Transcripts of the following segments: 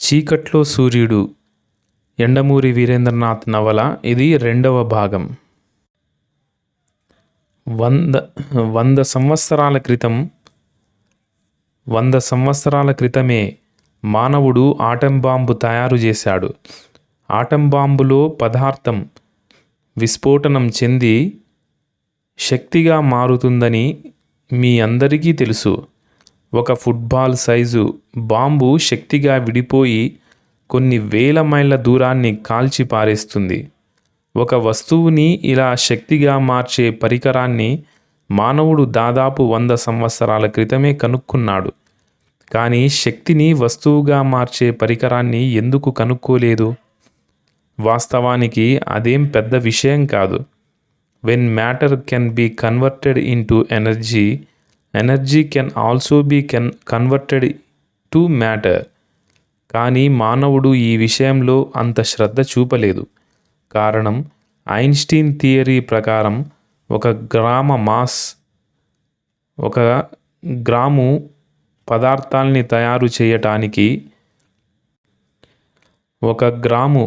చీకట్లో సూర్యుడు ఎండమూరి వీరేంద్రనాథ్ నవల ఇది రెండవ భాగం. వంద వంద సంవత్సరాల క్రితం వంద సంవత్సరాల క్రితమే మానవుడు ఆటం బాంబు తయారు చేశాడు. ఆటం బాంబులో పదార్థం విస్ఫోటనం చెంది శక్తిగా మారుతుందని మీ అందరికీ తెలుసు. ఒక ఫుట్బాల్ సైజు బాంబు శక్తిగా విడిపోయి కొన్ని వేల మైళ్ళ దూరాన్ని కాల్చి పారేస్తుంది. ఒక వస్తువుని ఇలా శక్తిగా మార్చే పరికరాన్ని మానవుడు దాదాపు వంద సంవత్సరాల క్రితమే కనుక్కున్నాడు. కానీ శక్తిని వస్తువుగా మార్చే పరికరాన్ని ఎందుకు కనుక్కోలేదు? వాస్తవానికి అదేం పెద్ద విషయం కాదు. When matter can be converted into energy energy can also be can converted to matter. కానీ మానవుడు ఈ విషయంలో అంత శ్రద్ధ చూపలేదు. కారణం ఐన్స్టీన్ థియరీ ప్రకారం ఒక గ్రామ మాస్ ఒక గ్రాము పదార్థాల్ని తయారు చేయటానికి ఒక గ్రాము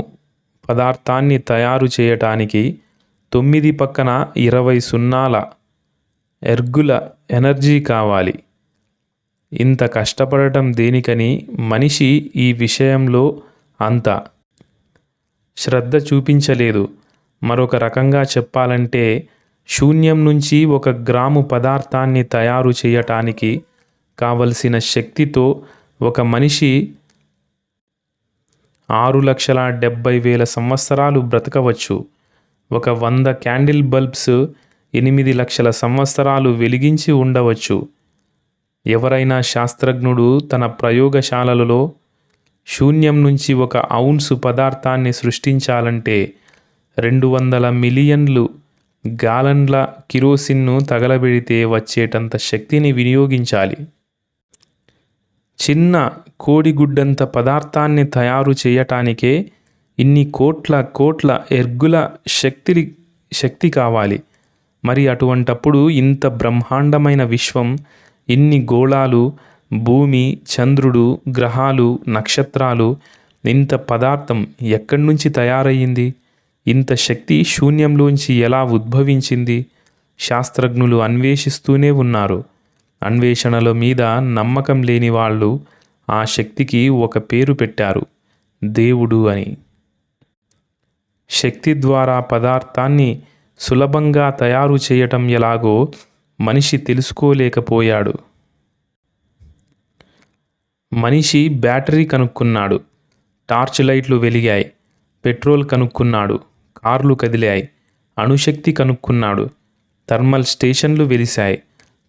పదార్థాన్ని తయారు చేయటానికి తొమ్మిది పక్కన ఇరవై సున్నాల ఎర్గుల ఎనర్జీ కావాలి. ఇంత కష్టపడటం దేనికని మనిషి ఈ విషయంలో అంత శ్రద్ధ చూపించలేదు. మరొక రకంగా చెప్పాలంటే శూన్యం నుంచి ఒక గ్రాము పదార్థాన్ని తయారు చేయటానికి కావలసిన శక్తితో ఒక మనిషి ఆరు లక్షల డెబ్భై వేల సంవత్సరాలు బ్రతకవచ్చు. ఒక వంద క్యాండిల్ బల్బ్స్ ఎనిమిది లక్షల సంవత్సరాలు వెలిగించి ఉండవచ్చు. ఎవరైనా శాస్త్రజ్ఞుడు తన ప్రయోగశాలలలో శూన్యం నుంచి ఒక ఔన్సు పదార్థాన్ని సృష్టించాలంటే రెండు వందల మిలియన్లు గాలన్ల కిరోసిన్ను తగలబెడితే వచ్చేటంత శక్తిని వినియోగించాలి. చిన్న కోడిగుడ్డంత పదార్థాన్ని తయారు చేయటానికే ఇన్ని కోట్ల కోట్ల ఎర్గుల శక్తి శక్తి కావాలి. మరి అటువంటప్పుడు ఇంత బ్రహ్మాండమైన విశ్వం ఇన్ని గోళాలు భూమి చంద్రుడు గ్రహాలు నక్షత్రాలు ఇంత పదార్థం ఎక్కడి నుంచి తయారయ్యింది? ఇంత శక్తి శూన్యంలోంచి ఎలా ఉద్భవించింది? శాస్త్రజ్ఞులు అన్వేషిస్తూనే ఉన్నారు. అన్వేషణల మీద నమ్మకం లేని వాళ్ళు ఆ శక్తికి ఒక పేరు పెట్టారు దేవుడు అని. శక్తి ద్వారా పదార్థాన్ని సులభంగా తయారు చేయటం ఎలాగో మనిషి తెలుసుకోలేకపోయాడు. మనిషి బ్యాటరీ కనుక్కున్నాడు. టార్చ్ లైట్లు వెలిగాయి. పెట్రోల్ కనుక్కున్నాడు. కార్లు కదిలాయి. అణుశక్తి కనుక్కున్నాడు. థర్మల్ స్టేషన్లు వెలిశాయి.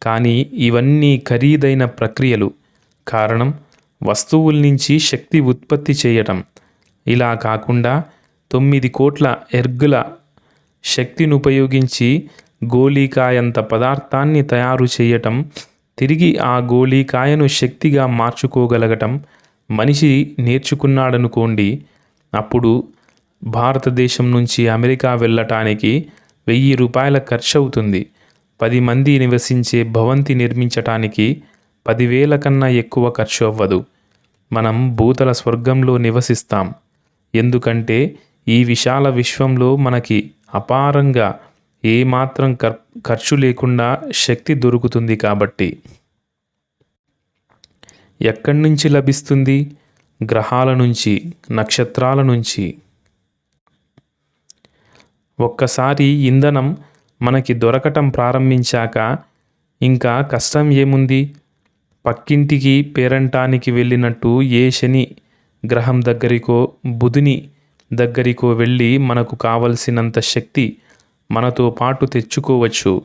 కానీ ఇవన్నీ ఖరీదైన ప్రక్రియలు. కారణం వస్తువుల నుంచి శక్తి ఉత్పత్తి చేయటం. ఇలా కాకుండా తొమ్మిది కోట్ల ఎర్గుల శక్తిని ఉపయోగించి గోళీకాయంత పదార్థాన్ని తయారు చేయటం తిరిగి ఆ గోళీకాయను శక్తిగా మార్చుకోగలగటం మనిషి నేర్చుకున్నాడనుకోండి. అప్పుడు భారతదేశం నుంచి అమెరికా వెళ్ళటానికి వెయ్యి రూపాయల ఖర్చు అవుతుంది పది మంది నివసించే భవంతి నిర్మించటానికి పదివేల కన్నా ఎక్కువ ఖర్చు అవ్వదు మనం భూతల స్వర్గంలో నివసిస్తాం. ఎందుకంటే ఈ విశాల విశ్వంలో మనకి అపారంగా ఏమాత్రం ఖర్ ఖర్చు లేకుండా శక్తి దొరుకుతుంది కాబట్టి. ఎక్కడి నుంచి లభిస్తుంది? గ్రహాల నుంచి నక్షత్రాల నుంచి. ఒక్కసారి ఇంధనం మనకి దొరకటం ప్రారంభించాక ఇంకా కష్టం ఏముంది? పక్కింటికి పేరంటానికి వెళ్ళినట్టు ఏ శని గ్రహం దగ్గరికో బుధుని దగ్గరికు వెళ్ళి మనకు కావలసినంత శక్తి మనతో పాటు తెచ్చుకోవచ్చు.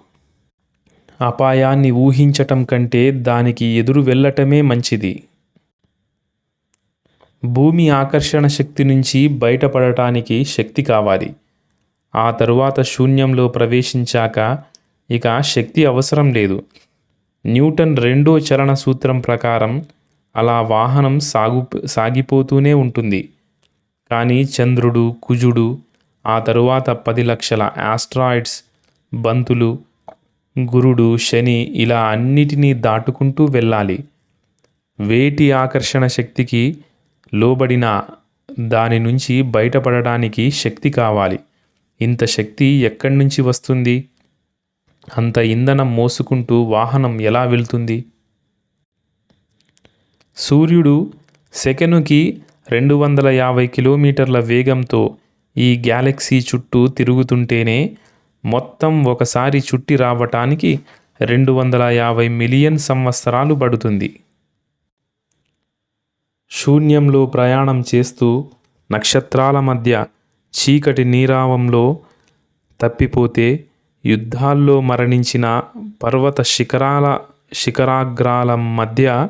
అపాయాన్ని ఊహించటం కంటే దానికి ఎదురు వెళ్ళటమే మంచిది. భూమి ఆకర్షణ శక్తి నుంచి బయటపడటానికి శక్తి కావాలి. ఆ తరువాత శూన్యంలో ప్రవేశించాక ఇక శక్తి అవసరం లేదు. న్యూటన్ రెండో చలన సూత్రం ప్రకారం అలా వాహనం సాగు సాగిపోతూనే ఉంటుంది. కానీ చంద్రుడు కుజుడు ఆ తరువాత పది లక్షల ఆస్ట్రాయిడ్స్ బంతులు గురుడు శని ఇలా అన్నిటినీ దాటుకుంటూ వెళ్ళాలి. వేటి ఆకర్షణ శక్తికి లోబడిన దాని నుంచి బయటపడడానికి శక్తి కావాలి. ఇంత శక్తి ఎక్కడి నుంచి వస్తుంది? అంత ఇంధనం మోసుకుంటూ వాహనం ఎలా వెళ్తుంది? సూర్యుడు సెకనుకి రెండు వందల యాభై కిలోమీటర్ల వేగంతో ఈ గ్యాలక్సీ చుట్టూ తిరుగుతుంటేనే మొత్తం ఒకసారి చుట్టి రావటానికి రెండు వందల యాభై మిలియన్ సంవత్సరాలు పడుతుంది. శూన్యంలో ప్రయాణం చేస్తూ నక్షత్రాల మధ్య చీకటి నీరావంలో తప్పిపోతే యుద్ధాల్లో మరణించిన పర్వత శిఖరాల శిఖరాగ్రాల మధ్య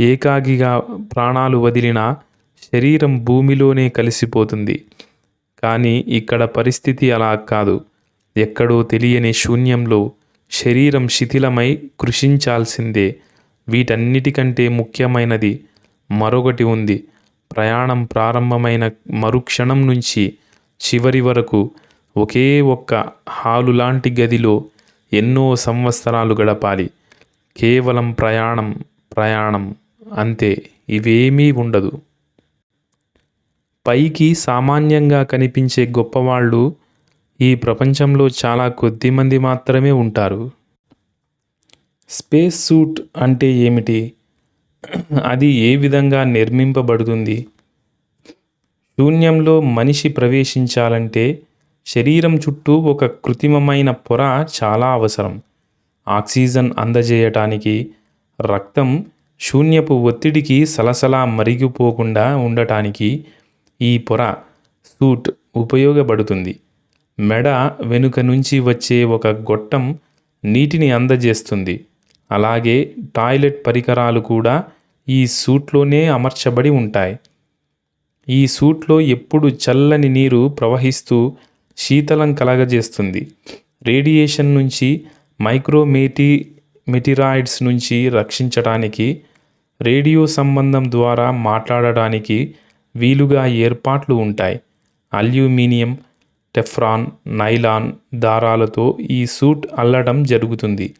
ఏకాగిగా ప్రాణాలు వదిలిన శరీరం భూమిలోనే కలిసిపోతుంది. కానీ ఇక్కడ పరిస్థితి అలా కాదు. ఎక్కడో తెలియని శూన్యంలో శరీరం శిథిలమై కృషించాల్సిందే. వీటన్నిటికంటే ముఖ్యమైనది మరొకటి ఉంది. ప్రయాణం ప్రారంభమైన మరుక్షణం నుంచి చివరి వరకు ఒకే ఒక్క హాలు లాంటి గదిలో ఎన్నో సంవత్సరాలు గడపాలి. కేవలం ప్రయాణం ప్రయాణం. అంతే ఇవేమీ ఉండదు. పైకి సామాన్యంగా కనిపించే గొప్పవాళ్ళు ఈ ప్రపంచంలో చాలా కొద్ది మంది మాత్రమే ఉంటారు. స్పేస్ సూట్ అంటే ఏమిటి? అది ఏ విధంగా నిర్మింపబడుతుంది? శూన్యంలో మనిషి ప్రవేశించాలంటే శరీరం చుట్టూ ఒక కృత్రిమమైన పొర చాలా అవసరం. ఆక్సిజన్ అందజేయటానికి రక్తం శూన్యపు ఒత్తిడికి సలసలా మరిగిపోకుండా ఉండటానికి ఈ పొర సూట్ ఉపయోగపడుతుంది. మెడ వెనుక నుంచి వచ్చే ఒక గొట్టం నీటిని అందజేస్తుంది. అలాగే టాయిలెట్ పరికరాలు కూడా ఈ సూట్లోనే అమర్చబడి ఉంటాయి. ఈ సూట్లో ఎప్పుడు చల్లని నీరు ప్రవహిస్తూ శీతలం కలగజేస్తుంది. రేడియేషన్ నుంచి మైక్రోమేటి మెటిరాయిడ్స్ నుంచి రక్షించడానికి రేడియో సంబంధం ద్వారా మాట్లాడడానికి వీలుగా ఏర్పాట్లు ఉంటాయి. అల్యూమినియం టెఫ్రాన్ నైలాన్ దారాలతో ఈ సూట్ అల్లడం జరుగుతుంది.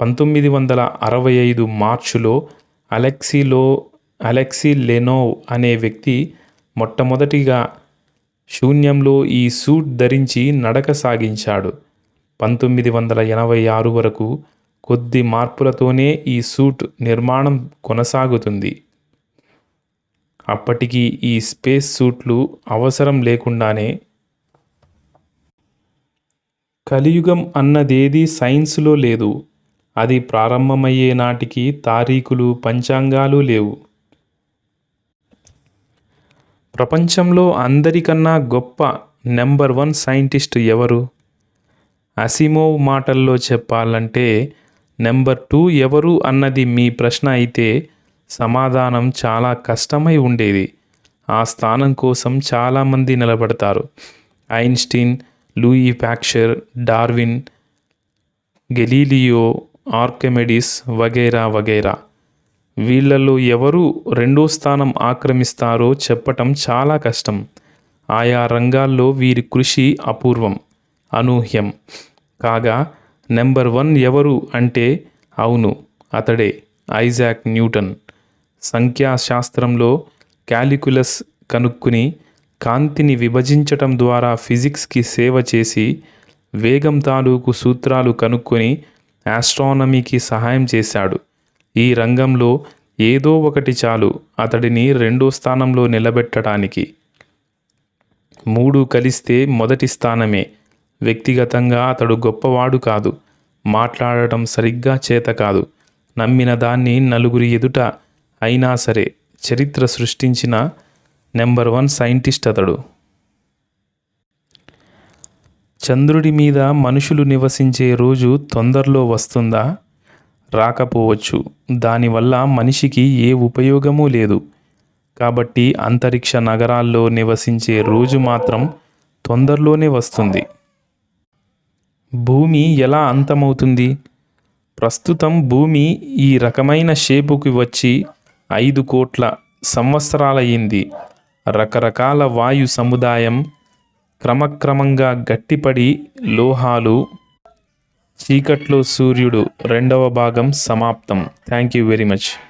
పంతొమ్మిది వందల అరవై ఐదు మార్చిలో అలెక్సీలో అలెక్సీ లెనోవ్ అనే వ్యక్తి మొట్టమొదటిగా శూన్యంలో ఈ సూట్ ధరించి నడక సాగించాడు. పంతొమ్మిది వందల ఎనభై ఆరు వరకు కొద్ది మార్పులతోనే ఈ సూట్ నిర్మాణం కొనసాగుతుంది. అప్పటికి ఈ స్పేస్ సూట్లు అవసరం లేకుండానే కలియుగం అన్నదేది సైన్స్లో లేదు. అది ప్రారంభమయ్యే నాటికి తారీఖులు పంచాంగాలు లేవు. ప్రపంచంలో అందరికన్నా గొప్ప నెంబర్ వన్ సైంటిస్ట్ ఎవరు? అసిమోవ్ మాటల్లో చెప్పాలంటే నెంబర్ టూ ఎవరు అన్నది మీ ప్రశ్న అయితే సమాధానం చాలా కష్టమై ఉండేది. ఆ స్థానం కోసం చాలామంది నిలబడతారు. Einstein Louis Pasteur Darwin Galileo Archimedes వగైరా వగైరా. వీళ్ళలో ఎవరు రెండో స్థానం ఆక్రమిస్తారో చెప్పటం చాలా కష్టం. ఆయా రంగాల్లో వీరి కృషి అపూర్వం అనూహ్యం. కాగా నెంబర్ వన్ ఎవరు అంటే అవును అతడే ఐజాక్ న్యూటన్. సంఖ్యాశాస్త్రంలో క్యాలిక్యులస్ కనుక్కుని కాంతిని విభజించటం ద్వారా ఫిజిక్స్కి సేవ చేసి వేగం తాలూకు సూత్రాలు కనుక్కొని ఆస్ట్రానమీకి సహాయం చేశాడు. ఈ రంగంలో ఏదో ఒకటి చాలు అతడిని రెండో స్థానంలో నిలబెట్టడానికి మూడు కలిస్తే మొదటి స్థానమే వ్యక్తిగతంగా అతడు గొప్పవాడు కాదు. మాట్లాడటం సరిగ్గా చేత కాదు. నమ్మిన దాన్ని నలుగురి ఎదుట అయినా సరే చరిత్ర సృష్టించిన నెంబర్ వన్ సైంటిస్ట్ అతడు. చంద్రుడి మీద మనుషులు నివసించే రోజు తొందరలో వస్తుందా? రాకపోవచ్చు. దానివల్ల మనిషికి ఏ ఉపయోగమూ లేదు. కాబట్టి అంతరిక్ష నగరాల్లో నివసించే రోజు మాత్రం తొందరలోనే వస్తుంది. భూమి ఎలా అంతమవుతుంది? ప్రస్తుతం భూమి ఈ రకమైన షేపుకి వచ్చి ఐదు కోట్ల సంవత్సరాలయ్యింది. రకరకాల వాయు సముదాయం క్రమక్రమంగా గట్టిపడి లోహాలు చీకట్లో సూర్యుడు రెండవ భాగం సమాప్తం. Thank you very much.